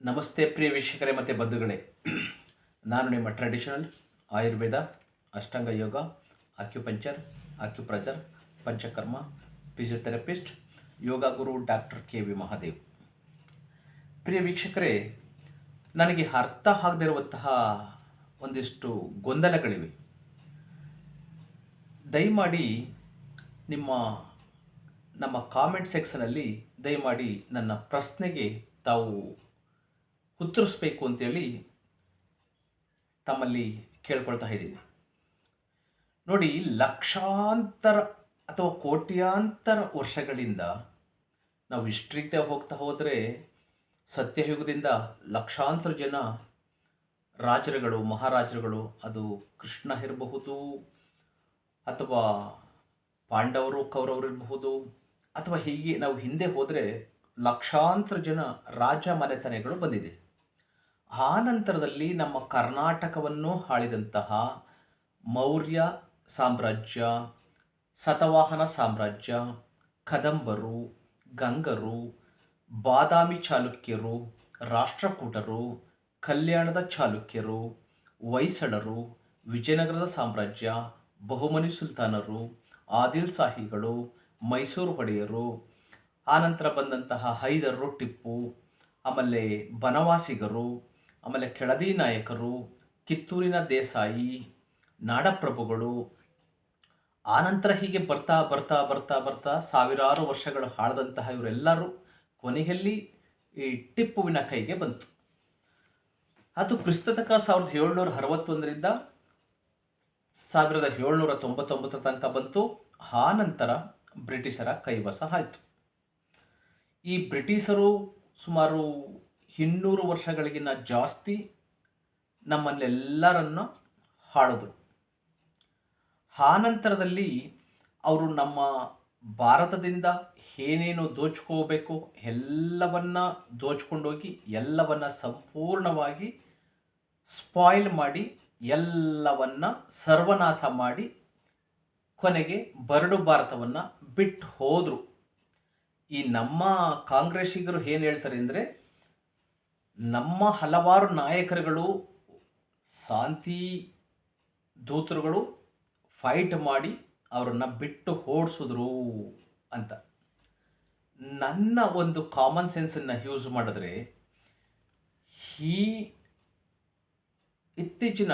ನಮಸ್ತೆ ಪ್ರಿಯ ವೀಕ್ಷಕರೇ ಮತ್ತು ಬಂಧುಗಳೇ. ನಾನು ನಿಮ್ಮ traditional Ayurveda, Ashtanga yoga acupuncture acupressure Panchakarma physiotherapist yoga guru doctor K V Mahadev. ಪ್ರಿಯ ವೀಕ್ಷಕರೇ, ನನಗೆ ಅರ್ಥ ಆಗದಿರುವಂತಹ ಒಂದಿಷ್ಟು ಗೊಂದಲಗಳಿವೆ. ದಯಮಾಡಿ ನಿಮ್ಮ, ನಮ್ಮ ಕಾಮೆಂಟ್ ಸೆಕ್ಷನಲ್ಲಿ ದಯಮಾಡಿ ನನ್ನ ಪ್ರಶ್ನೆಗೆ ತಾವು ಉತ್ತರಿಸ್ಬೇಕು ಅಂತೇಳಿ ತಮ್ಮಲ್ಲಿ ಕೇಳ್ಕೊಳ್ತಾ ಇದ್ದೀನಿ. ನೋಡಿ, ಲಕ್ಷಾಂತರ ಅಥವಾ ಕೋಟ್ಯಾಂತರ ವರ್ಷಗಳಿಂದ ನಾವು ಹಿಸ್ಟ್ರಿಗೆ ಹೋಗ್ತಾ ಹೋದರೆ ಸತ್ಯಯುಗದಿಂದ ಲಕ್ಷಾಂತರ ಜನ ರಾಜರುಗಳು, ಮಹಾರಾಜರುಗಳು, ಅದು ಕೃಷ್ಣ ಇರಬಹುದು ಅಥವಾ ಪಾಂಡವರು, ಕೌರವರು ಇರಬಹುದು ಅಥವಾ ಹೀಗೆ ನಾವು ಹಿಂದೆ ಹೋದರೆ ಲಕ್ಷಾಂತರ ಜನ ರಾಜ ಮನೆತನಗಳು ಬಂದಿದೆ. ಆ ನಂತರದಲ್ಲಿ ನಮ್ಮ ಕರ್ನಾಟಕವನ್ನು ಆಳಿದಂತಹ ಮೌರ್ಯ ಸಾಮ್ರಾಜ್ಯ, ಸತವಾಹನ ಸಾಮ್ರಾಜ್ಯ, ಕದಂಬರು, ಗಂಗರು, ಬಾದಾಮಿ ಚಾಲುಕ್ಯರು, ರಾಷ್ಟ್ರಕೂಟರು, ಕಲ್ಯಾಣದ ಚಾಲುಕ್ಯರು, ಹೊಯ್ಸಳರು, ವಿಜಯನಗರದ ಸಾಮ್ರಾಜ್ಯ, ಬಹುಮನಿ ಸುಲ್ತಾನರು, ಆದಿಲ್ ಶಾಹಿಗಳು ಮೈಸೂರು ಒಡೆಯರು ಆನಂತರ ಬಂದಂತಹ ಹೈದರರು, ಟಿಪ್ಪು, ಆಮೇಲೆ ಬನವಾಸಿಗರು ಆಮೇಲೆ ಕೆಳದಿ ನಾಯಕರು, ಕಿತ್ತೂರಿನ ದೇಸಾಯಿ, ನಾಡಪ್ರಭುಗಳು, ಆನಂತರ ಹೀಗೆ ಬರ್ತಾ ಬರ್ತಾ ಬರ್ತಾ ಬರ್ತಾ ಸಾವಿರಾರು ವರ್ಷಗಳು ಆಳದಂತಹ ಇವರೆಲ್ಲರೂ ಕೊನೆಯಲ್ಲಿ ಈ ಟಿಪ್ಪುವಿನ ಕೈಗೆ ಬಂತು. ಅದು ಕ್ರಿಸ್ತತಕ ಸಾವಿರದ ಏಳ್ನೂರ ಅರವತ್ತೊಂದರಿಂದ ಸಾವಿರದ ಏಳ್ನೂರ ತೊಂಬತ್ತೊಂಬತ್ತರ ತನಕ ಬಂತು. ಆ ನಂತರ ಬ್ರಿಟಿಷರ ಕೈವಸ ಆಯಿತು. ಈ ಬ್ರಿಟಿಷರು ಸುಮಾರು ಇನ್ನೂರು ವರ್ಷಗಳಿಗಿನ್ನ ಜಾಸ್ತಿ ನಮ್ಮನ್ನೆಲ್ಲರನ್ನ ಆ ನಂತರದಲ್ಲಿ ಅವರು ನಮ್ಮ ಭಾರತದಿಂದ ಏನೇನು ದೋಚ್ಕೋಬೇಕು ಎಲ್ಲವನ್ನ ದೋಚ್ಕೊಂಡೋಗಿ ಎಲ್ಲವನ್ನ ಸಂಪೂರ್ಣವಾಗಿ ಸ್ಪಾಯ್ಲ್ ಮಾಡಿ ಎಲ್ಲವನ್ನ ಸರ್ವನಾಶ ಮಾಡಿ ಕೊನೆಗೆ ಬರಡು ಭಾರತವನ್ನು ಬಿಟ್ಟು ಹೋದರು ಈ ನಮ್ಮ ಕಾಂಗ್ರೆಸ್ಸಿಗರು ಏನು ಹೇಳ್ತಾರೆ ಅಂದರೆ ನಮ್ಮ ಹಲವಾರು ನಾಯಕರುಗಳು, ಶಾಂತಿ ದೂತರುಗಳು ಫೈಟ್ ಮಾಡಿ ಅವರನ್ನು ಬಿಟ್ಟು ಓಡಿಸಿದ್ರು ಅಂತ. ನನ್ನ ಒಂದು ಕಾಮನ್ ಸೆನ್ಸನ್ನು ಯೂಸ್ ಮಾಡಿದ್ರೆ, ಈ ಇತ್ತೀಚಿನ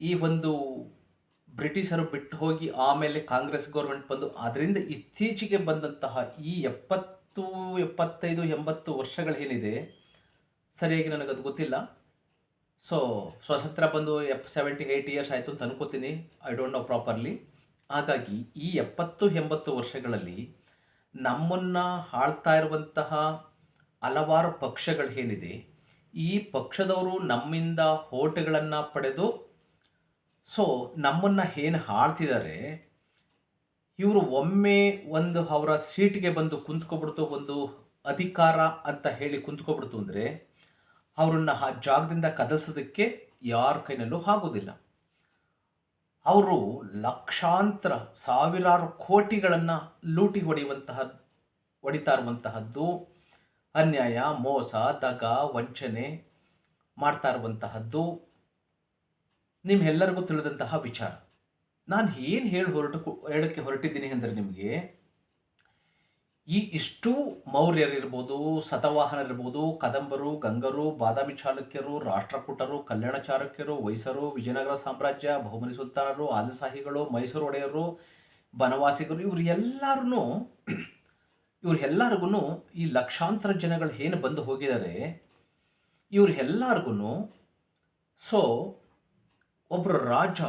ಈ ಒಂದು ಬ್ರಿಟಿಷರು ಬಿಟ್ಟು ಹೋಗಿ ಆಮೇಲೆ ಕಾಂಗ್ರೆಸ್ ಗೌರ್ಮೆಂಟ್ ಬಂದು ಅದರಿಂದ ಇತ್ತೀಚೆಗೆ ಬಂದಂತಹ ಈ ಎಪ್ಪತ್ತು, ಎಪ್ಪತ್ತೈದು, ಎಂಬತ್ತು ವರ್ಷಗಳೇನಿದೆ ಸರಿಯಾಗಿ ನನಗದು ಗೊತ್ತಿಲ್ಲ. ಸೊ ಸ್ವಾತಂತ್ರ್ಯ ಬಂದು ಎಪ್ ಸೆವೆಂಟಿ ಏಯ್ಟ್ ಇಯರ್ಸ್ ಆಯಿತು ಅಂತ ಅನ್ಕೋತೀನಿ. ಐ ಡೋಂಟ್ ನೋ ಪ್ರಾಪರ್ಲಿ ಹಾಗಾಗಿ ಈ ಎಪ್ಪತ್ತು, ಎಂಬತ್ತು ವರ್ಷಗಳಲ್ಲಿ ನಮ್ಮನ್ನು ಆಳ್ತಾ ಇರುವಂತಹ ಹಲವಾರು ಪಕ್ಷಗಳು ಏನಿದೆ, ಈ ಪಕ್ಷದವರು ನಮ್ಮಿಂದ ಓಟುಗಳನ್ನು ಪಡೆದು ಸೊ ನಮ್ಮನ್ನು ಏನು ಆಳ್ತಿದ್ದಾರೆ, ಇವರು ಒಮ್ಮೆ ಒಂದು ಅವರ ಸೀಟಿಗೆ ಬಂದು ಕುಂತ್ಕೊಬಿಡ್ತು, ಒಂದು ಅಧಿಕಾರ ಅಂತ ಹೇಳಿ ಕುಂತ್ಕೊಬಿಡ್ತು ಅಂದರೆ ಅವರನ್ನು ಆ ಜಾಗದಿಂದ ಕದಲಿಸೋದಕ್ಕೆ ಯಾರ ಕೈನಲ್ಲೂ ಆಗೋದಿಲ್ಲ. ಅವರು ಲಕ್ಷಾಂತರ ಸಾವಿರಾರು ಕೋಟಿಗಳನ್ನು ಲೂಟಿ ಹೊಡೆಯುವಂತಹ, ಹೊಡಿತಾ ಇರುವಂತಹದ್ದು, ಅನ್ಯಾಯ, ಮೋಸ, ದಗ, ವಂಚನೆ ಮಾಡ್ತಾ ಇರುವಂತಹದ್ದು ನಿಮ್ಮೆಲ್ಲರಿಗೂ ತಿಳಿದಂತಹ ವಿಚಾರ. ನಾನು ಏನು ಹೇಳಿ ಹೊರಟು, ಹೇಳೋಕ್ಕೆ ಹೊರಟಿದ್ದೀನಿ ಅಂದರೆ ನಿಮಗೆ ಈ ಇಷ್ಟು ಮೌರ್ಯರಿರ್ಬೋದು, ಸತವಾಹನರಿರ್ಬೋದು, ಕದಂಬರು, ಗಂಗರು, ಬಾದಾಮಿ ಚಾಲುಕ್ಯರು, ರಾಷ್ಟ್ರಕೂಟರು, ಕಲ್ಯಾಣ ಚಾಲುಕ್ಯರು ಹೊಯ್ಸರು ವಿಜಯನಗರ ಸಾಮ್ರಾಜ್ಯ, ಬಹುಮನಿ ಸುಲ್ತಾನರು, ಆದಿಲ್ಸಾಹಿಗಳು, ಮೈಸೂರು ಒಡೆಯರು, ಬನವಾಸಿಗರು, ಇವರು ಎಲ್ಲರೂ ಇವ್ರು ಎಲ್ಲರಿಗೂ ಈ ಲಕ್ಷಾಂತರ ಜನಗಳು ಏನು ಬಂದು ಹೋಗಿದ್ದಾರೆ ಇವ್ರು ಎಲ್ಲರಿಗೂ ಸೊ ಒಬ್ಬರು ರಾಜ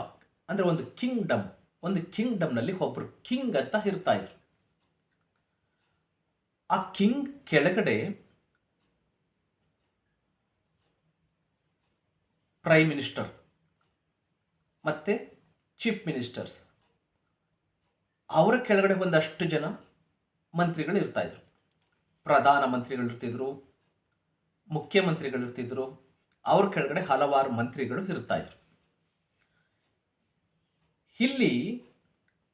ಅಂದರೆ ಒಂದು ಕಿಂಗ್ಡಮ್, ಒಂದು ಕಿಂಗ್ಡಮ್ನಲ್ಲಿ ಒಬ್ಬರು ಕಿಂಗ್ ಅಂತ ಇರ್ತಾ ಇದ್ರು. ಆ ಕಿಂಗ್ ಕೆಳಗಡೆ ಪ್ರೈಮ್ ಮಿನಿಸ್ಟರ್ ಮತ್ತು ಚೀಫ್ ಮಿನಿಸ್ಟರ್ಸ್. ಅವರ ಕೆಳಗಡೆ ಒಂದಷ್ಟು ಜನ ಮಂತ್ರಿಗಳು ಇರ್ತಾಯಿದ್ರು ಪ್ರಧಾನ ಮಂತ್ರಿಗಳು ಇರ್ತಿದ್ರು, ಮುಖ್ಯಮಂತ್ರಿಗಳು ಇರ್ತಿದ್ರು, ಅವ್ರ ಕೆಳಗಡೆ ಹಲವಾರು ಮಂತ್ರಿಗಳು ಇರ್ತಾಯಿದ್ರು ಇಲ್ಲಿ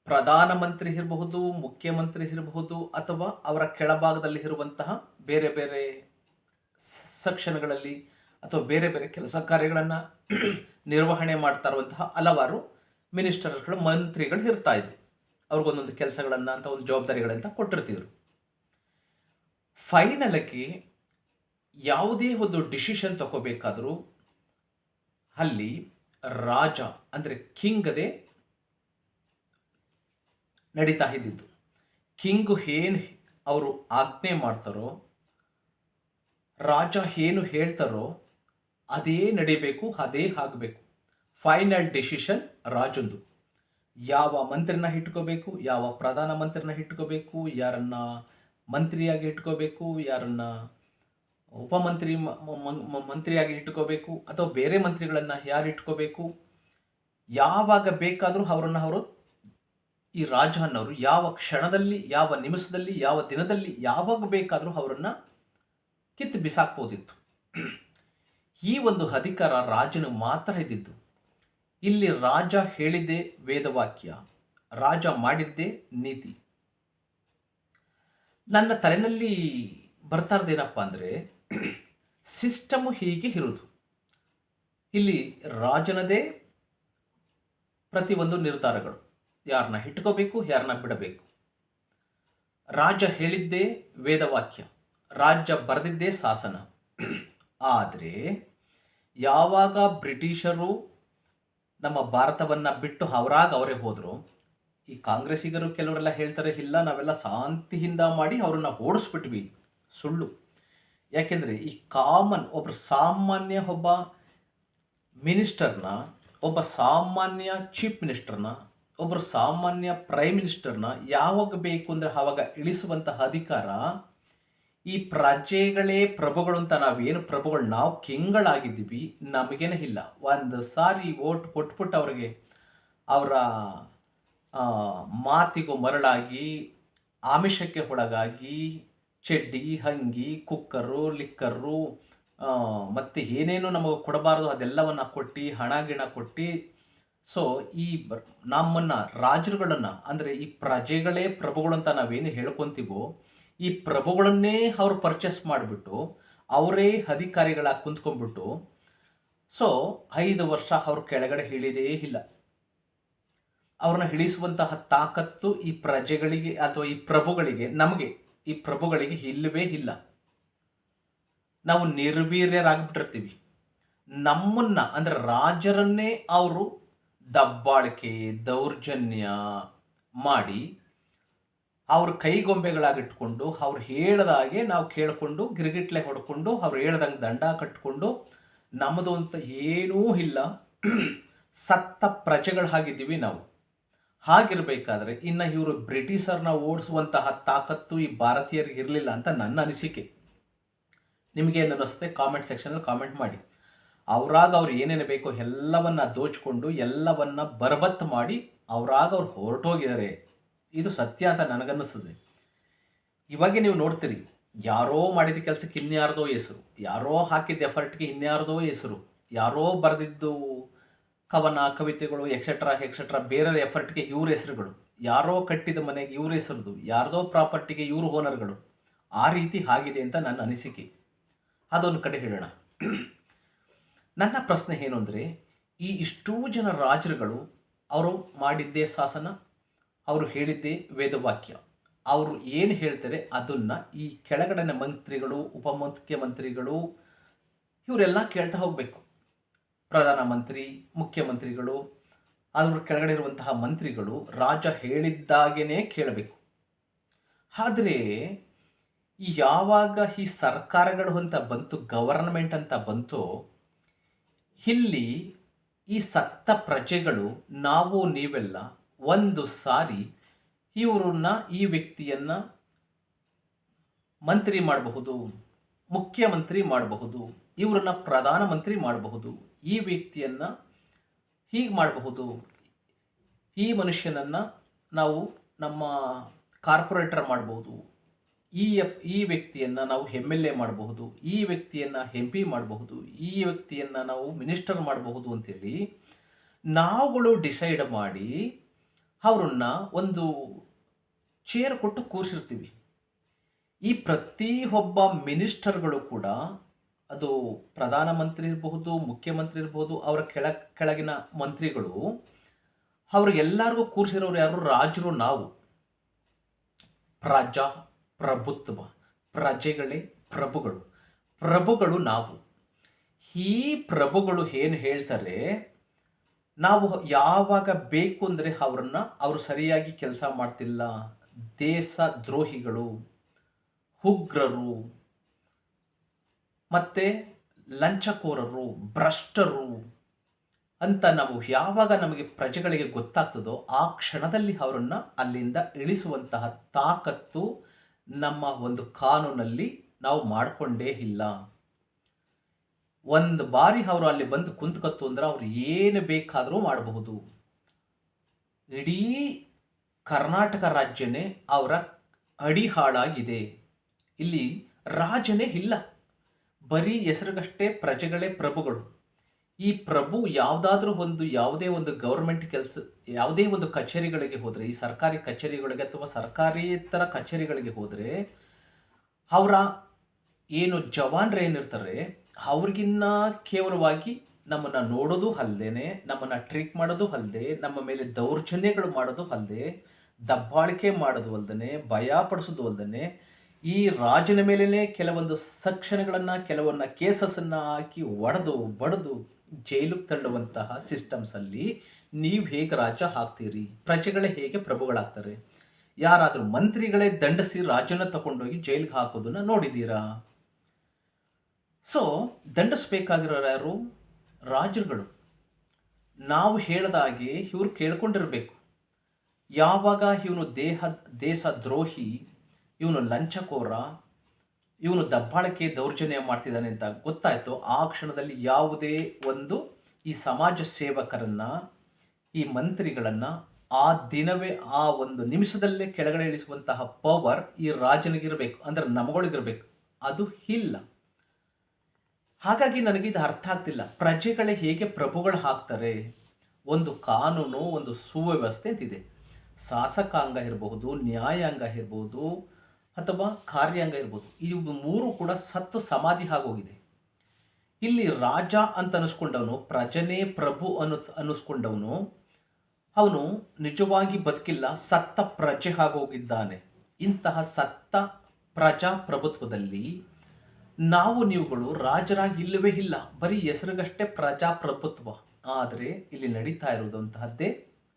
ಪ್ರಧಾನಮಂತ್ರಿ ಇರಬಹುದು, ಮುಖ್ಯಮಂತ್ರಿ ಇರಬಹುದು, ಅಥವಾ ಅವರ ಕೆಳಭಾಗದಲ್ಲಿ ಇರುವಂತಹ ಬೇರೆ ಬೇರೆ ಸೆಕ್ಷನ್ಗಳಲ್ಲಿ ಅಥವಾ ಬೇರೆ ಬೇರೆ ಕೆಲಸ ಕಾರ್ಯಗಳನ್ನು ನಿರ್ವಹಣೆ ಮಾಡ್ತಾ ಇರುವಂತಹ ಹಲವಾರು ಮಿನಿಸ್ಟರ್ಗಳು, ಮಂತ್ರಿಗಳು ಇರ್ತಾ ಇದ್ರು ಅವ್ರಿಗೊಂದೊಂದು ಕೆಲಸಗಳನ್ನು ಅಂತ, ಒಂದು ಜವಾಬ್ದಾರಿಗಳಂತ ಕೊಟ್ಟಿರ್ತಿದ್ರು. ಫೈನಲಕ್ಕೆ ಯಾವುದೇ ಒಂದು ಡಿಸಿಷನ್ ತಗೋಬೇಕಾದರೂ ಅಲ್ಲಿ ರಾಜ ಅಂದರೆ ಕಿಂಗದೇ ನಡೀತಾ ಇದ್ದಿದ್ದು. ಕಿಂಗ್ ಏನು ಅವರು ಆಜ್ಞೆ ಮಾಡ್ತಾರೋ, ರಾಜ ಏನು ಹೇಳ್ತಾರೋ ಅದೇ ನಡಿಬೇಕು, ಅದೇ ಆಗಬೇಕು. ಫೈನಲ್ ಡಿಸಿಷನ್ ರಾಜಂದು. ಯಾವ ಮಂತ್ರಿನ ಇಟ್ಕೋಬೇಕು, ಯಾವ ಪ್ರಧಾನ ಮಂತ್ರಿನ ಇಟ್ಕೋಬೇಕು, ಯಾರನ್ನ ಮಂತ್ರಿಯಾಗಿ ಇಟ್ಕೋಬೇಕು, ಯಾರನ್ನ ಉಪಮಂತ್ರಿ ಮಂತ್ರಿಯಾಗಿ ಇಟ್ಕೋಬೇಕು, ಅಥವಾ ಬೇರೆ ಮಂತ್ರಿಗಳನ್ನು ಯಾರು ಇಟ್ಕೋಬೇಕು, ಯಾವಾಗ ಬೇಕಾದರೂ ಅವರನ್ನು ಅವರು ಈ ರಾಜ ಅನ್ನೋರು ಯಾವ ಕ್ಷಣದಲ್ಲಿ, ಯಾವ ನಿಮಿಷದಲ್ಲಿ, ಯಾವ ದಿನದಲ್ಲಿ ಯಾವಾಗ ಬೇಕಾದರೂ ಅವರನ್ನು ಕಿತ್ತು ಬಿಸಾಕ್ಬೋದಿತ್ತು. ಈ ಒಂದು ಅಧಿಕಾರ ರಾಜನು ಮಾತ್ರ ಇದ್ದಿದ್ದು. ಇಲ್ಲಿ ರಾಜ ಹೇಳಿದ್ದೇ ವೇದವಾಕ್ಯ, ರಾಜ ಮಾಡಿದ್ದೇ ನೀತಿ. ನನ್ನ ತಲೆನಲ್ಲಿ ಬರ್ತಾ ಇರೋದೇನಪ್ಪ ಅಂದರೆ, ಸಿಸ್ಟಮು ಹೀಗೆ ಇರುವುದು. ಇಲ್ಲಿ ರಾಜನದೇ ಪ್ರತಿಯೊಂದು ನಿರ್ಧಾರಗಳು. ಯಾರನ್ನ ಇಟ್ಕೋಬೇಕು ಯಾರನ್ನ ಬಿಡಬೇಕು. ರಾಜ ಹೇಳಿದ್ದೇ ವೇದವಾಕ್ಯ, ರಾಜ್ಯ ಬರೆದಿದ್ದೇ ಶಾಸನ. ಆದರೆ, ಯಾವಾಗ ಬ್ರಿಟಿಷರು ನಮ್ಮ ಭಾರತವನ್ನು ಬಿಟ್ಟು ಅವರಾಗ ಅವರೇ ಹೋದರು, ಈ ಕಾಂಗ್ರೆಸ್ಸಿಗರು ಕೆಲವರೆಲ್ಲ ಹೇಳ್ತಾರೆ, ಇಲ್ಲ, ನಾವೆಲ್ಲ ಶಾಂತಿಯಿಂದ ಮಾಡಿ ಅವರನ್ನು ಓಡಿಸ್ಬಿಟ್ವಿ. ಸುಳ್ಳು. ಯಾಕೆಂದರೆ, ಈ ಕಾಮನ್ ಒಬ್ಬರು ಸಾಮಾನ್ಯ ಒಬ್ಬ ಮಿನಿಸ್ಟರ್ನ, ಒಬ್ಬ ಸಾಮಾನ್ಯ ಚೀಫ್ ಮಿನಿಸ್ಟರ್ನ ಒಬ್ಬರು ಸಾಮಾನ್ಯ ಪ್ರೈಮ್ ಮಿನಿಸ್ಟರ್ನ ಯಾವಾಗ ಬೇಕು ಅಂದರೆ ಆವಾಗ ಇಳಿಸುವಂತಹ ಅಧಿಕಾರ ಈ ಪ್ರಜೆಗಳೇ ಪ್ರಭುಗಳು ಅಂತ ನಾವೇನು ಪ್ರಭುಗಳು ನಾವು ಕಿಂಗಳಾಗಿದ್ದೀವಿ, ನಮಗೇನೆ ಇಲ್ಲ. ಒಂದು ಸಾರಿ ಓಟ್ ಕೊಟ್ಬಿಟ್ಟು ಅವ್ರಿಗೆ ಅವರ ಮಾತಿಗೂ ಮರಳಾಗಿ, ಆಮಿಷಕ್ಕೆ ಒಳಗಾಗಿ, ಚಡ್ಡಿ ಹಂಗಿ ಕುಕ್ಕರು, ಲಿಕ್ಕರು ಮತ್ತು ಏನೇನು ನಮಗೆ ಕೊಡಬಾರ್ದು ಅದೆಲ್ಲವನ್ನು ಕೊಟ್ಟು, ಹಣ, ಗಿಣ ಕೊಟ್ಟು ಸೊ ಈ ನಮ್ಮನ್ನು ರಾಜರುಗಳನ್ನು, ಅಂದರೆ ಈ ಪ್ರಜೆಗಳೇ ಪ್ರಭುಗಳಂತ ನಾವೇನು ಹೇಳ್ಕೊತೀವೋ, ಈ ಪ್ರಭುಗಳನ್ನೇ ಅವರು ಪರ್ಚೇಸ್ ಮಾಡಿಬಿಟ್ಟು, ಅವರೇ ಅಧಿಕಾರಿಗಳಾಗಿ ಕುಂತ್ಕೊಂಡ್ಬಿಟ್ಟು ಸೊ ಐದು ವರ್ಷ ಅವ್ರ ಕೆಳಗಡೆ ಹೇಳಿದೇ ಇಲ್ಲ. ಅವ್ರನ್ನ ಇಳಿಸುವಂತಹ ತಾಕತ್ತು ಈ ಪ್ರಜೆಗಳಿಗೆ ಅಥವಾ ಈ ಪ್ರಭುಗಳಿಗೆ, ನಮಗೆ ಈ ಪ್ರಭುಗಳಿಗೆ ಇಲ್ಲವೇ ಇಲ್ಲ. ನಾವು ನಿರ್ವೀರ್ಯರಾಗ್ಬಿಟ್ಟಿರ್ತೀವಿ. ನಮ್ಮನ್ನ, ಅಂದರೆ ರಾಜರನ್ನೇ ಅವರು ದಬ್ಬಾಳಿಕೆ, ದೌರ್ಜನ್ಯ ಮಾಡಿ ಅವ್ರ ಕೈಗೊಂಬೆಗಳಾಗಿಟ್ಕೊಂಡು, ಅವ್ರು ಹೇಳ್ದಾಗೆ ನಾವು ಕೇಳಿಕೊಂಡು, ಗಿರಿಗಿಟ್ಲೆ ಹೊಡ್ಕೊಂಡು, ಅವ್ರು ಹೇಳ್ದಂಗೆ ದಂಡ ಕಟ್ಕೊಂಡು ನಮ್ಮದು ಅಂತ ಏನೂ ಇಲ್ಲ. ಸತ್ತ ಪ್ರಜೆಗಳು ಹಾಗಿದ್ದೀವಿ ನಾವು. ಹಾಗಿರಬೇಕಾದ್ರೆ ಇನ್ನು ಇವರು ಬ್ರಿಟಿಷರನ್ನ ಓಡಿಸುವಂತಹ ತಾಕತ್ತು ಈ ಭಾರತೀಯರಿಗೆ ಇರಲಿಲ್ಲ ಅಂತ ನನ್ನ ಅನಿಸಿಕೆ. ನಿಮಗೇನು ಅನ್ನಿಸುತ್ತೆ? ಕಾಮೆಂಟ್ ಸೆಕ್ಷನಲ್ಲಿ ಕಾಮೆಂಟ್ ಮಾಡಿ. ಅವರಾಗ ಅವ್ರು ಏನೇನು ಬೇಕೋ ಎಲ್ಲವನ್ನ ದೋಚಿಕೊಂಡು, ಎಲ್ಲವನ್ನ ಬರಬತ್ ಮಾಡಿ ಅವರಾಗ ಅವ್ರು ಹೊರಟೋಗಿದ್ದಾರೆ. ಇದು ಸತ್ಯ ಅಂತ ನನಗನ್ನಿಸ್ತದೆ. ಇವಾಗೆ ನೀವು ನೋಡ್ತೀರಿ, ಯಾರೋ ಮಾಡಿದ ಕೆಲಸಕ್ಕೆ ಇನ್ಯಾರ್ದೋ ಹೆಸರು, ಯಾರೋ ಹಾಕಿದ ಎಫರ್ಟ್ಗೆ ಇನ್ಯಾರ್ದೋ ಹೆಸರು, ಯಾರೋ ಬರೆದಿದ್ದು ಕವನ, ಕವಿತೆಗಳು ಎಕ್ಸೆಟ್ರಾ ಎಕ್ಸೆಟ್ರಾ ಬೇರೆ ಎಫರ್ಟ್ಗೆ ಇವ್ರ ಹೆಸರುಗಳು, ಯಾರೋ ಕಟ್ಟಿದ ಮನೆಗೆ ಇವ್ರ ಹೆಸರುದು, ಯಾರ್ದೋ ಪ್ರಾಪರ್ಟಿಗೆ ಇವ್ರ ಓನರ್ಗಳು, ಆ ರೀತಿ ಆಗಿದೆ ಅಂತ ನನ್ನ ಅನಿಸಿಕೆ. ಅದೊಂದು ಕಡೆ ಹೇಳೋಣ. ನನ್ನ ಪ್ರಶ್ನೆ ಏನು ಅಂದರೆ, ಈ ಇಷ್ಟೂ ಜನ ರಾಜರುಗಳು ಅವರು ಮಾಡಿದ್ದೇ ಶಾಸನ, ಅವರು ಹೇಳಿದ್ದೇ ವೇದವಾಕ್ಯ. ಅವರು ಏನು ಹೇಳ್ತಾರೆ ಅದನ್ನು ಈ ಕೆಳಗಡೆನ ಮಂತ್ರಿಗಳು, ಉಪಮುಖ್ಯಮಂತ್ರಿಗಳು ಇವರೆಲ್ಲ ಕೇಳ್ತಾ ಹೋಗಬೇಕು. ಪ್ರಧಾನಮಂತ್ರಿ ಮುಖ್ಯಮಂತ್ರಿಗಳು ಅದ್ರ ಕೆಳಗಡೆ ಇರುವಂತಹ ಮಂತ್ರಿಗಳು ರಾಜ ಹೇಳಿದ್ದಾಗೇ ಕೇಳಬೇಕು. ಆದರೆ ಯಾವಾಗ ಈ ಸರ್ಕಾರಗಳು ಅಂತ ಬಂತು ಗವರ್ನಮೆಂಟ್ ಅಂತ ಬಂತು ಇಲ್ಲಿ ಈ ಸತ್ತ ಪ್ರಜೆಗಳು ನಾವು ನೀವೆಲ್ಲ ಒಂದು ಸಾರಿ ಇವರನ್ನ ಈ ವ್ಯಕ್ತಿಯನ್ನ ಮಂತ್ರಿ ಮಾಡಬಹುದು, ಮುಖ್ಯಮಂತ್ರಿ ಮಾಡಬಹುದು, ಇವರನ್ನ ಪ್ರಧಾನಮಂತ್ರಿ ಮಾಡಬಹುದು, ಈ ವ್ಯಕ್ತಿಯನ್ನ ಹೀಗೆ ಮಾಡಬಹುದು. ಈ ಮನುಷ್ಯನನ್ನು ನಾವು ನಮ್ಮ ಕಾರ್ಪೊರೇಟರ್ ಮಾಡಬಹುದು ಈ ಈ ವ್ಯಕ್ತಿಯನ್ನು ನಾವು ಎಂ ಎಲ್ ಎ ಮಾಡಬಹುದು, ಈ ವ್ಯಕ್ತಿಯನ್ನು ಎಂ ಪಿ ಮಾಡಬಹುದು, ಈ ವ್ಯಕ್ತಿಯನ್ನು ನಾವು ಮಿನಿಸ್ಟರ್ ಮಾಡಬಹುದು ಅಂತೇಳಿ ನಾವುಗಳು ಡಿಸೈಡ್ ಮಾಡಿ ಅವರನ್ನು ಒಂದು ಚೇರ್ ಕೊಟ್ಟು ಕೂರಿಸಿರ್ತೀವಿ. ಈ ಪ್ರತಿ ಒಬ್ಬ ಮಿನಿಸ್ಟರ್ಗಳು ಕೂಡ ಅದು ಪ್ರಧಾನಮಂತ್ರಿ ಇರಬಹುದು, ಮುಖ್ಯಮಂತ್ರಿ ಇರಬಹುದು, ಅವರ ಕೆಳ ಕೆಳಗಿನ ಮಂತ್ರಿಗಳು ಅವ್ರಿಗೆಲ್ಲರಿಗೂ ಕೂರಿಸಿರೋರು ಯಾರು? ರಾಜರು ನಾವು. ಪ್ರಜಾ ಪ್ರಭುತ್ವ, ಪ್ರಜೆಗಳೇ ಪ್ರಭುಗಳು. ಪ್ರಭುಗಳು ನಾವು. ಈ ಪ್ರಭುಗಳು ಏನು ಹೇಳ್ತಾರೆ? ನಾವು ಯಾವಾಗ ಬೇಕು ಅಂದರೆ ಅವರನ್ನು ಅವರು ಸರಿಯಾಗಿ ಕೆಲಸ ಮಾಡ್ತಿಲ್ಲ. ದೇಶ ದ್ರೋಹಿಗಳು, ಉಗ್ರರು, ಮತ್ತು ಲಂಚಕೋರರು, ಭ್ರಷ್ಟರು ಅಂತ ನಾವು ಯಾವಾಗ ನಮಗೆ ಪ್ರಜೆಗಳಿಗೆ ಗೊತ್ತಾಗ್ತದೋ ಆ ಕ್ಷಣದಲ್ಲಿ ಅವರನ್ನು ಅಲ್ಲಿಂದ ಇಳಿಸುವಂತಹ ತಾಕತ್ತು ನಮ್ಮ ಒಂದು ಕಾನೂನಲ್ಲಿ ನಾವು ಮಾಡಿಕೊಂಡೇ ಇಲ್ಲ. ಒಂದು ಬಾರಿ ಅವರು ಅಲ್ಲಿ ಬಂದು ಕುಂತ್ಕತ್ತು ಅಂದ್ರೆ ಅವ್ರು ಏನು ಬೇಕಾದರೂ ಮಾಡಬಹುದು. ಇಡೀ ಕರ್ನಾಟಕ ರಾಜ್ಯನೇ ಅವರ ಅಡಿ ಹಾಳಾಗಿದೆ. ಇಲ್ಲಿ ರಾಜನೇ ಇಲ್ಲ. ಬರೀ ಹೆಸರಿಗಷ್ಟೇ ಪ್ರಜೆಗಳೇ ಪ್ರಭುಗಳು. ಈ ಪ್ರಭು ಯಾವುದಾದ್ರೂ ಒಂದು ಯಾವುದೇ ಒಂದು ಗೌರ್ಮೆಂಟ್ ಕೆಲಸ, ಯಾವುದೇ ಒಂದು ಕಚೇರಿಗಳಿಗೆ ಹೋದರೆ, ಈ ಸರ್ಕಾರಿ ಕಚೇರಿಗಳಿಗೆ ಅಥವಾ ಸರ್ಕಾರೇತರ ಕಚೇರಿಗಳಿಗೆ ಹೋದರೆ, ಅವರ ಏನು ಜವಾನ್ರು ಏನಿರ್ತಾರೆ, ಅವ್ರಿಗಿನ್ನ ಕೇವಲವಾಗಿ ನಮ್ಮನ್ನು ನೋಡೋದು ಅಲ್ಲದೆ ನಮ್ಮನ್ನು ಟ್ರೀಟ್ ಮಾಡೋದು ಅಲ್ಲದೆ ನಮ್ಮ ಮೇಲೆ ದೌರ್ಜನ್ಯಗಳು ಮಾಡೋದು ಅಲ್ಲದೆ ದಬ್ಬಾಳಿಕೆ ಮಾಡೋದು ಅಲ್ಲದೆ ಭಯ ಪಡಿಸೋದು ಅಲ್ಲದೆ ಈ ರಾಜನ ಮೇಲೇ ಕೆಲವೊಂದು ಸಕ್ಷಣಗಳನ್ನು, ಕೆಲವನ್ನ ಕೇಸಸ್ಸನ್ನು ಹಾಕಿ ಒಡೆದು, ಬಡಿದು ಜೈಲಿಗೆ ತಳ್ಳುವಂತಹ ಸಿಸ್ಟಮ್ಸಲ್ಲಿ ನೀವು ಹೇಗೆ ರಾಜ ಹಾಕ್ತೀರಿ ಪ್ರಜೆಗಳೇ ಹೇಗೆ ಪ್ರಭುಗಳಾಗ್ತಾರೆ? ಯಾರಾದರೂ ಮಂತ್ರಿಗಳೇ ದಂಡಿಸಿ ರಾಜನ ತಗೊಂಡೋಗಿ ಜೈಲಿಗೆ ಹಾಕೋದನ್ನ ನೋಡಿದ್ದೀರಾ? ಸೊ ದಂಡಿಸ್ಬೇಕಾಗಿರೋರು ಯಾರು? ರಾಜರುಗಳು. ನಾವು ಹೇಳ್ದಾಗೆ ಇವ್ರು ಕೇಳ್ಕೊಂಡಿರಬೇಕು. ಯಾವಾಗ ಇವನು ದೇಹ, ದೇಶ ದ್ರೋಹಿ, ಇವನು ಲಂಚಕೋರ ಇವನು ದಬ್ಬಾಳಿಕೆ ದೌರ್ಜನ್ಯ ಮಾಡ್ತಿದ್ದಾನೆ ಅಂತ ಗೊತ್ತಾಯಿತು. ಆ ಕ್ಷಣದಲ್ಲಿ ಯಾವುದೇ ಒಂದು ಈ ಸಮಾಜ ಸೇವಕರನ್ನು, ಈ ಮಂತ್ರಿಗಳನ್ನು ಆ ದಿನವೇ ಆ ಒಂದು ನಿಮಿಷದಲ್ಲೇ ಕೆಳಗಡೆ ಇಳಿಸುವಂತಹ ಪವರ್ ಈ ರಾಜನಿಗಿರಬೇಕು ಅಂದರೆ ನಮಗಳಿಗಿರಬೇಕು ಅದು ಇಲ್ಲ. ಹಾಗಾಗಿ ನನಗೆ ಇದು ಅರ್ಥ ಆಗ್ತಿಲ್ಲ. ಪ್ರಜೆಗಳೇ ಹೇಗೆ ಪ್ರಭುಗಳು ಹಾಕ್ತಾರೆ ಒಂದು ಕಾನೂನು, ಒಂದು ಸುವ್ಯವಸ್ಥೆ ಅಂತಿದೆ. ಶಾಸಕಾಂಗ ಇರಬಹುದು, ನ್ಯಾಯಾಂಗ ಇರಬಹುದು ಅಥವಾ ಕಾರ್ಯಾಂಗ ಇರ್ಬೋದು. ಇದು ಮೂರು ಕೂಡ ಸತ್ತು ಸಮಾಧಿ ಆಗೋಗಿದೆ. ಇಲ್ಲಿ ರಾಜ ಅಂತ ಅನ್ನಿಸ್ಕೊಂಡವನು ಪ್ರಜನೇ ಪ್ರಭು ಅನ್ನು ಅನ್ನಿಸ್ಕೊಂಡವನು ಅವನು ನಿಜವಾಗಿ ಬದುಕಿಲ್ಲ, ಸತ್ತ ಪ್ರಜೆ ಆಗೋಗಿದ್ದಾನೆ. ಇಂತಹ ಸತ್ತ ಪ್ರಜಾಪ್ರಭುತ್ವದಲ್ಲಿ ನಾವು ನೀವುಗಳು ರಾಜರಾಗಿ ಇಲ್ಲವೇ ಇಲ್ಲ. ಬರೀ ಹೆಸರಿಗಷ್ಟೇ ಪ್ರಜಾಪ್ರಭುತ್ವ ಆದರೆ ಇಲ್ಲಿ ನಡೀತಾ ಇರುವುದಂತಹದ್ದೇ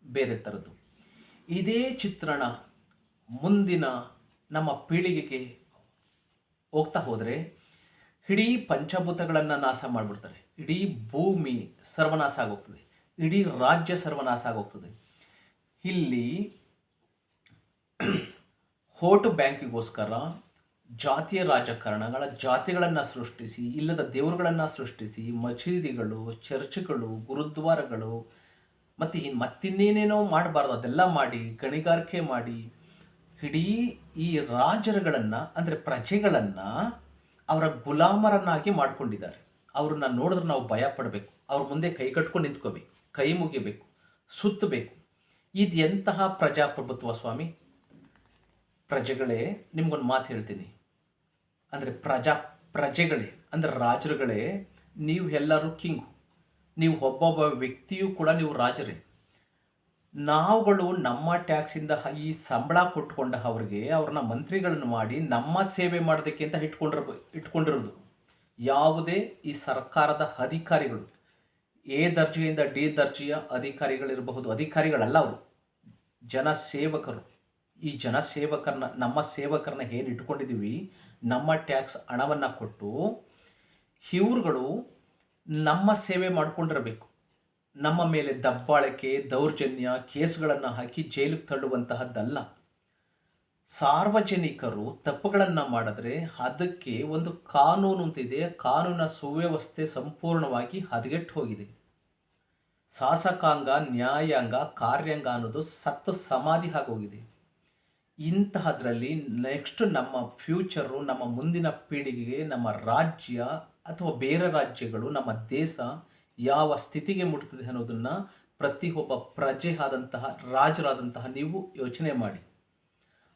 ಬೇರೆ ಥರದ್ದು. ಇದೇ ಚಿತ್ರಣ ಮುಂದಿನ ನಮ್ಮ ಪೀಳಿಗೆಗೆ ಹೋಗ್ತಾ ಹೋದರೆ ಇಡೀ ಪಂಚಭೂತಗಳನ್ನು ನಾಶ ಮಾಡಿಬಿಡ್ತಾರೆ. ಇಡೀ ಭೂಮಿ ಸರ್ವನಾಶ ಆಗೋಗ್ತದೆ. ಇಡೀ ರಾಜ್ಯ ಸರ್ವನಾಶ ಆಗೋಗ್ತದೆ. ಇಲ್ಲಿ ಹೋಟು ಬ್ಯಾಂಕಿಗೋಸ್ಕರ ಜಾತಿಯ ರಾಜಕಾರಣಗಳ ಜಾತಿಗಳನ್ನು ಸೃಷ್ಟಿಸಿ, ಇಲ್ಲದ ದೇವರುಗಳನ್ನು ಸೃಷ್ಟಿಸಿ, ಮಸೀದಿಗಳು, ಚರ್ಚ್ಗಳು, ಗುರುದ್ವಾರಗಳು, ಮತ್ತು ಇನ್ನು ಮತ್ತಿನ್ನೇನೇನೋ ಮಾಡಬಾರ್ದು. ಅದೆಲ್ಲ ಮಾಡಿ, ಗಣಿಗಾರಿಕೆ ಮಾಡಿ ಇಡೀ ಈ ರಾಜರುಗಳನ್ನು, ಅಂದರೆ ಪ್ರಜೆಗಳನ್ನು ಅವರ ಗುಲಾಮರನ್ನಾಗಿ ಮಾಡ್ಕೊಂಡಿದ್ದಾರೆ. ಅವ್ರನ್ನ ನೋಡಿದ್ರೆ ನಾವು ಭಯ ಪಡಬೇಕು ಅವ್ರ ಮುಂದೆ ಕೈ ಕಟ್ಕೊಂಡು ನಿಂತ್ಕೋಬೇಕು. ಕೈ ಮುಗಿಬೇಕು. ಸುತ್ತಬೇಕು. ಇದು ಎಂತಹ ಪ್ರಜಾಪ್ರಭುತ್ವ ಸ್ವಾಮಿ. ಪ್ರಜೆಗಳೇ, ನಿಮ್ಗೊಂದು ಮಾತು ಹೇಳ್ತೀನಿ. ಅಂದರೆ ಪ್ರಜಾ, ಪ್ರಜೆಗಳೇ, ಅಂದರೆ ರಾಜರುಗಳೇ, ನೀವು ಎಲ್ಲರೂ ಕಿಂಗು. ನೀವು ಒಬ್ಬೊಬ್ಬ ವ್ಯಕ್ತಿಯೂ ಕೂಡ ನೀವು ರಾಜರೇ. ನಾವುಗಳು ನಮ್ಮ ಟ್ಯಾಕ್ಸಿಂದ ಈ ಸಂಬಳ ಕೊಟ್ಕೊಂಡ ಅವ್ರಿಗೆ ಅವ್ರನ್ನ ಮಂತ್ರಿಗಳನ್ನು ಮಾಡಿ ನಮ್ಮ ಸೇವೆ ಮಾಡೋದಕ್ಕೆ ಅಂತ ಇಟ್ಕೊಂಡಿರ, ಇಟ್ಕೊಂಡಿರೋದು. ಯಾವುದೇ ಈ ಸರ್ಕಾರದ ಅಧಿಕಾರಿಗಳು, ಎ ದರ್ಜೆಯಿಂದ ಡಿ ದರ್ಜೆಯ ಅಧಿಕಾರಿಗಳಿರಬಹುದು, ಅಧಿಕಾರಿಗಳಲ್ಲ ಅವರು. ಜನ ಸೇವಕರು. ಈ ಜನ ಸೇವಕರನ್ನ ನಮ್ಮ ಸೇವಕರನ್ನ ಏನು ಇಟ್ಕೊಂಡಿದ್ದೀವಿ ನಮ್ಮ ಟ್ಯಾಕ್ಸ್ ಹಣವನ್ನು ಕೊಟ್ಟು ಇವ್ರುಗಳು ನಮ್ಮ ಸೇವೆ ಮಾಡಿಕೊಂಡಿರಬೇಕು. ನಮ್ಮ ಮೇಲೆ ದಬ್ಬಾಳಿಕೆ, ದೌರ್ಜನ್ಯ ಕೇಸ್ಗಳನ್ನು ಹಾಕಿ ಜೈಲಿಗೆ ತಳ್ಳುವಂತಹದ್ದಲ್ಲ. ಸಾರ್ವಜನಿಕರು ತಪ್ಪುಗಳನ್ನು ಮಾಡಿದ್ರೆ ಅದಕ್ಕೆ ಒಂದು ಕಾನೂನು ಅಂತಿದೆ. ಕಾನೂನ ಸುವ್ಯವಸ್ಥೆ ಸಂಪೂರ್ಣವಾಗಿ ಹದಗೆಟ್ಟು ಹೋಗಿದೆ. ಶಾಸಕಾಂಗ, ನ್ಯಾಯಾಂಗ, ಕಾರ್ಯಾಂಗ ಅನ್ನೋದು ಸತ್ತು ಸಮಾಧಿ ಆಗೋಗಿದೆ. ಇಂತಹದ್ರಲ್ಲಿ ನೆಕ್ಸ್ಟ್ ನಮ್ಮ ಫ್ಯೂಚರು ನಮ್ಮ ಮುಂದಿನ ಪೀಳಿಗೆಗೆ ನಮ್ಮ ರಾಜ್ಯ ಅಥವಾ ಬೇರೆ ರಾಜ್ಯಗಳು, ನಮ್ಮ ದೇಶ ಯಾವ ಸ್ಥಿತಿಗೆ ಮುಟ್ತದೆ ಅನ್ನೋದನ್ನು ಪ್ರತಿಯೊಬ್ಬ ಪ್ರಜೆ ಆದಂತಹ ರಾಜರಾದಂತಹ ನೀವು ಯೋಚನೆ ಮಾಡಿ.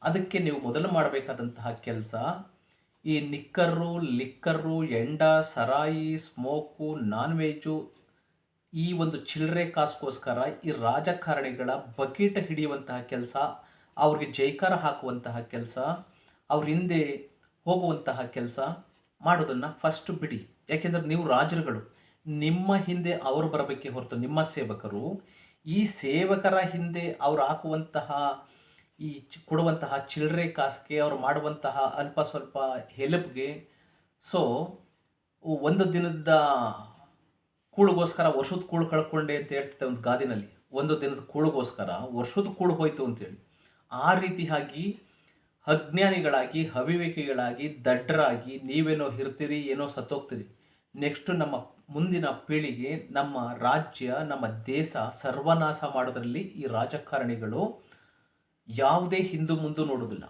ಅದಕ್ಕೆ ನೀವು ಮೊದಲು ಮಾಡಬೇಕಾದಂತಹ ಕೆಲಸ ಈ ನಿಕ್ಕರ್ರು ಲಿಕ್ಕರ್ರು ಎಂಡ, ಸರಾಯಿ, ಸ್ಮೋಕು ನಾನ್ ವೆಜ್ಜು ಈ ಒಂದು ಚಿಲ್ಲರೆ ಕಾಸ್ಗೋಸ್ಕರ ಈ ರಾಜಕಾರಣಿಗಳ ಬಕೀಟ ಹಿಡಿಯುವಂತಹ ಕೆಲಸ, ಅವ್ರಿಗೆ ಜೈಕಾರ ಹಾಕುವಂತಹ ಕೆಲಸ, ಅವ್ರ ಹಿಂದೆ ಹೋಗುವಂತಹ ಕೆಲಸ ಮಾಡೋದನ್ನು ಫಸ್ಟ್ ಬಿಡಿ. ಯಾಕೆಂದರೆ ನೀವು ರಾಜರುಗಳು. ನಿಮ್ಮ ಹಿಂದೆ ಅವರು ಬರಬೇಕೆ ಹೊರತು ನಿಮ್ಮ ಸೇವಕರು, ಈ ಸೇವಕರ ಹಿಂದೆ ಅವರು ಹಾಕುವಂತಹ, ಈ ಕೊಡುವಂತಹ ಚಿಲ್ಲರೆ ಕಾಸಿಗೆ, ಅವ್ರು ಮಾಡುವಂತಹ ಅಲ್ಪ ಸ್ವಲ್ಪ ಹೆಲ್ಪ್ಗೆ, ಸೊ, ಒಂದು ದಿನದ ಕೂಳಿಗೋಸ್ಕರ ವರ್ಷದ ಕೂಳು ಕಳ್ಕೊಂಡೆ ಅಂತ ಹೇಳ್ತಿದ್ದೆ ಒಂದು ಗಾದಿನಲ್ಲಿ. ಒಂದು ದಿನದ ಕೂಳಿಗೋಸ್ಕರ ವರ್ಷದ ಕೂಳು ಹೋಯಿತು ಅಂತೇಳಿ. ಆ ರೀತಿಯಾಗಿ ಅಜ್ಞಾನಿಗಳಾಗಿ, ಅವಿವೇಕಿಗಳಾಗಿ ದಡ್ಡರಾಗಿ ನೀವೇನೋ ಇರ್ತೀರಿ ಏನೋ ಸತ್ತೋಗ್ತೀರಿ. ನೆಕ್ಸ್ಟು ನಮ್ಮ ಮುಂದಿನ ಪೀಳಿಗೆ, ನಮ್ಮ ರಾಜ್ಯ, ನಮ್ಮ ದೇಶ ಸರ್ವನಾಶ ಮಾಡೋದರಲ್ಲಿ ಈ ರಾಜಕಾರಣಿಗಳು ಯಾವುದೇ ಹಿಂದು ಮುಂದೂ ನೋಡೋದಿಲ್ಲ.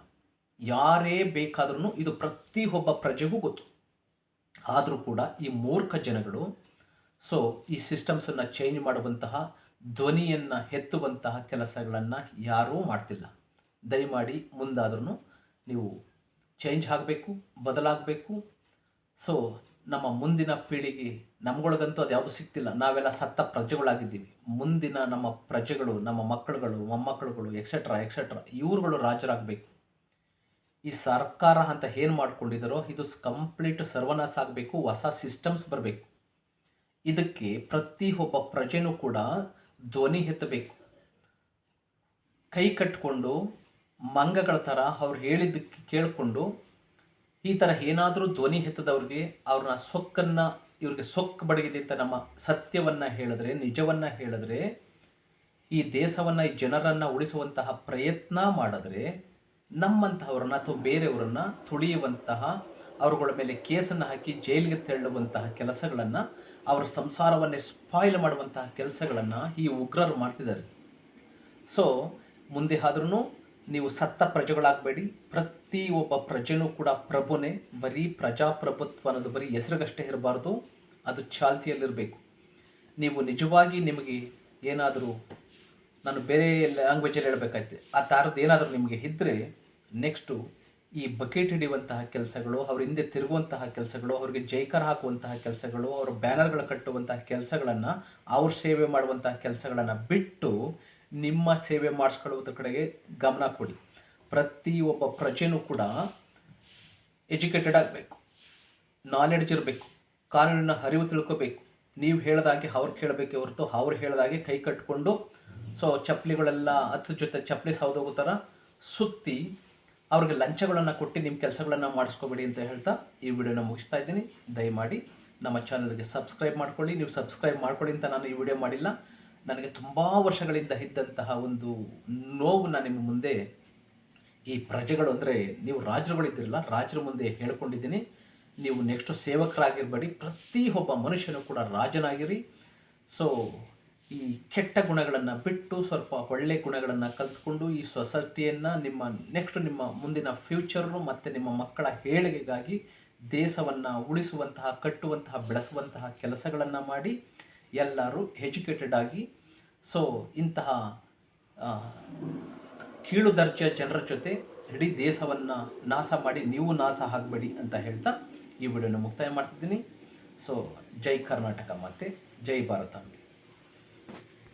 ಯಾರೇ ಬೇಕಾದ್ರೂ ಇದು ಪ್ರತಿಯೊಬ್ಬ ಪ್ರಜೆಗೂ ಗೊತ್ತು. ಆದರೂ ಕೂಡ ಈ ಮೂರ್ಖ ಜನಗಳು ಸೊ ಈ ಸಿಸ್ಟಮ್ಸನ್ನು ಚೇಂಜ್ ಮಾಡುವಂತಹ, ಧ್ವನಿಯನ್ನು ಎತ್ತುವಂತಹ ಕೆಲಸಗಳನ್ನು ಯಾರೂ ಮಾಡ್ತಿಲ್ಲ. ದಯಮಾಡಿ ಮುಂದಾದ್ರೂ ನೀವು ಚೇಂಜ್ ಆಗಬೇಕು, ಬದಲಾಗಬೇಕು. ಸೊ ನಮ್ಮ ಮುಂದಿನ ಪೀಳಿಗೆ ನಮ್ಗೊಳಗಂತೂ ಅದು ಯಾವುದೂ ಸಿಗ್ತಿಲ್ಲ. ನಾವೆಲ್ಲ ಸತ್ತ ಪ್ರಜೆಗಳಾಗಿದ್ದೀವಿ. ಮುಂದಿನ ನಮ್ಮ ಪ್ರಜೆಗಳು, ನಮ್ಮ ಮಕ್ಕಳುಗಳು, ಮೊಮ್ಮಕ್ಕಳುಗಳು ಎಕ್ಸೆಟ್ರಾ ಎಕ್ಸೆಟ್ರಾ ಇವ್ರುಗಳು ರಾಜರಾಗಬೇಕು. ಈ ಸರ್ಕಾರ ಅಂತ ಏನು ಮಾಡ್ಕೊಂಡಿದ್ದಾರೋ ಇದು ಕಂಪ್ಲೀಟ್ ಸರ್ವನಾಶ ಆಗಬೇಕು, ಹೊಸ ಸಿಸ್ಟಮ್ಸ್ ಬರಬೇಕು. ಇದಕ್ಕೆ ಪ್ರತಿಯೊಬ್ಬ ಪ್ರಜೆನೂ ಕೂಡ ಧ್ವನಿ ಎತ್ತಬೇಕು. ಕೈ ಕಟ್ಟಿಕೊಂಡು ಮಂಗಗಳ ಥರ ಅವ್ರು ಹೇಳಿದ್ದಕ್ಕೆ ಕೇಳಿಕೊಂಡು ಈ ಥರ ಏನಾದರೂ ಧ್ವನಿ ಹೆತ್ತದವ್ರಿಗೆ ಅವ್ರನ್ನ ಸೊಕ್ಕನ್ನು, ಇವ್ರಿಗೆ ಸೊಕ್ಕು ಬಡಗಿದೆ ಅಂತ ನಮ್ಮ ಸತ್ಯವನ್ನು ಹೇಳಿದ್ರೆ, ನಿಜವನ್ನು ಹೇಳಿದ್ರೆ, ಈ ದೇಶವನ್ನು, ಈ ಜನರನ್ನು ಉಳಿಸುವಂತಹ ಪ್ರಯತ್ನ ಮಾಡಿದ್ರೆ ನಮ್ಮಂತಹವ್ರನ್ನ ಅಥವಾ ಬೇರೆಯವರನ್ನ ತುಳಿಯುವಂತಹ, ಅವರುಗಳ ಮೇಲೆ ಕೇಸನ್ನು ಹಾಕಿ ಜೈಲಿಗೆ ತೆರಳುವಂತಹ ಕೆಲಸಗಳನ್ನು, ಅವರ ಸಂಸಾರವನ್ನೇ ಸ್ಪಾಯ್ಲ್ ಮಾಡುವಂತಹ ಕೆಲಸಗಳನ್ನು ಈ ಉಗ್ರರು ಮಾಡ್ತಿದ್ದಾರೆ. ಸೊ ಮುಂದೆ ಆದ್ರೂ ನೀವು ಸತ್ತ ಪ್ರಜೆಗಳಾಗಬೇಡಿ. ಪ್ರತಿ ಒಬ್ಬ ಪ್ರಜೆನೂ ಕೂಡ ಪ್ರಭುನೇ. ಬರೀ ಪ್ರಜಾಪ್ರಭುತ್ವ ಅನ್ನೋದು ಬರೀ ಹೆಸರಿಗಷ್ಟೇ ಇರಬಾರ್ದು. ಅದು ಚಾಲ್ತಿಯಲ್ಲಿರಬೇಕು. ನೀವು ನಿಜವಾಗಿ ನಿಮಗೆ ಏನಾದರೂ ನಾನು ಬೇರೆ ಲ್ಯಾಂಗ್ವೇಜಲ್ಲಿ ಹೇಳಬೇಕಾಯ್ತು. ಆ ಥರದ್ದು ಏನಾದರೂ ನಿಮಗೆ ಇದ್ದರೆ ನೆಕ್ಸ್ಟು ಈ ಬಕೆಟ್ ಹಿಡಿಯುವಂತಹ ಕೆಲಸಗಳು, ಅವ್ರ ಹಿಂದೆ ತಿರುಗುವಂತಹ ಕೆಲಸಗಳು, ಅವರಿಗೆ ಜೈಕಾರ ಹಾಕುವಂತಹ ಕೆಲಸಗಳು, ಅವ್ರ ಬ್ಯಾನರ್ಗಳು ಕಟ್ಟುವಂತಹ ಕೆಲಸಗಳನ್ನು, ಅವ್ರ ಸೇವೆ ಮಾಡುವಂತಹ ಕೆಲಸಗಳನ್ನು ಬಿಟ್ಟು ನಿಮ್ಮ ಸೇವೆ ಮಾಡಿಸ್ಕೊಳ್ಳುವುದ್ರ ಕಡೆಗೆ ಗಮನ ಕೊಡಿ. ಪ್ರತಿ ಒಬ್ಬ ಪ್ರಜೆನೂ ಕೂಡ ಎಜುಕೇಟೆಡ್ ಆಗಬೇಕು. ನಾಲೆಡ್ಜ್ ಇರಬೇಕು. ಕಾನೂನಿನ ಅರಿವು ತಿಳ್ಕೋಬೇಕು. ನೀವು ಹೇಳ್ದಾಗೆ ಅವ್ರು ಕೇಳಬೇಕೆ ಹೊರತು ಅವ್ರು ಹೇಳ್ದಾಗೆ ಕೈ ಕಟ್ಕೊಂಡು ಸೊ ಚಪ್ಪಲಿಗಳೆಲ್ಲ ಹತ್ತು ಜೊತೆ ಚಪ್ಪಲಿ ಸೌದೋಗೋ ಥರ ಸುತ್ತಿ ಅವ್ರಿಗೆ ಲಂಚಗಳನ್ನು ಕೊಟ್ಟು ನಿಮ್ಮ ಕೆಲಸಗಳನ್ನು ಮಾಡಿಸ್ಕೋಬೇಡಿ ಅಂತ ಹೇಳ್ತಾ ಈ ವಿಡಿಯೋನ ಮುಗಿಸ್ತಾ ಇದ್ದೀನಿ. ದಯಮಾಡಿ ನಮ್ಮ ಚಾನಲ್ಗೆ ಸಬ್ಸ್ಕ್ರೈಬ್ ಮಾಡ್ಕೊಳ್ಳಿ. ನೀವು ಸಬ್ಸ್ಕ್ರೈಬ್ ಮಾಡ್ಕೊಳ್ಳಿ ಅಂತ ನಾನು ಈ ವಿಡಿಯೋ ಮಾಡಿಲ್ಲ. ನನಗೆ ತುಂಬ ವರ್ಷಗಳಿಂದ ಇದ್ದಂತಹ ಒಂದು ನೋವು ನಾನು ನಿಮ್ಮ ಮುಂದೆ ಈ ಪ್ರಜೆಗಳು ಅಂದರೆ ನೀವು ರಾಜರುಗಳಿದ್ದೀರಲ್ಲ, ರಾಜರ ಮುಂದೆ ಹೇಳ್ಕೊಂಡಿದ್ದೀನಿ. ನೀವು ನೆಕ್ಸ್ಟ್ ಸೇವಕರಾಗಿರಬೇಡಿ. ಪ್ರತಿಯೊಬ್ಬ ಮನುಷ್ಯನು ಕೂಡ ರಾಜನಾಗಿರಿ. ಸೊ ಈ ಕೆಟ್ಟ ಗುಣಗಳನ್ನು ಬಿಟ್ಟು ಸ್ವಲ್ಪ ಒಳ್ಳೆ ಗುಣಗಳನ್ನು ಕಲ್ತ್ಕೊಂಡು ಈ ಸೊಸೈಟಿಯನ್ನು ನಿಮ್ಮ ನೆಕ್ಸ್ಟ್ ನಿಮ್ಮ ಮುಂದಿನ ಫ್ಯೂಚರು ಮತ್ತು ನಿಮ್ಮ ಮಕ್ಕಳ ಏಳಿಗೆಗಾಗಿ ದೇಶವನ್ನು ಉಳಿಸುವಂತಹ, ಕಟ್ಟುವಂತಹ, ಬೆಳೆಸುವಂತಹ ಕೆಲಸಗಳನ್ನು ಮಾಡಿ. ಎಲ್ಲರೂ ಎಜುಕೇಟೆಡ್ ಆಗಿ ಸೊ ಇಂತಹ ಕೀಳು ದರ್ಜೆಯ ಜನರ ಜೊತೆ ಇಡೀ ದೇಶವನ್ನು ನಾಶ ಮಾಡಿ ನೀವು ನಾಶ ಆಗಬೇಡಿ ಅಂತ ಹೇಳ್ತಾ ಈ ವಿಡಿಯೋನ ಮುಕ್ತಾಯ ಮಾಡ್ತಿದ್ದೀನಿ. ಸೊ ಜೈ ಕರ್ನಾಟಕ ಮತ್ತು ಜೈ ಭಾರತಾಂಬೆ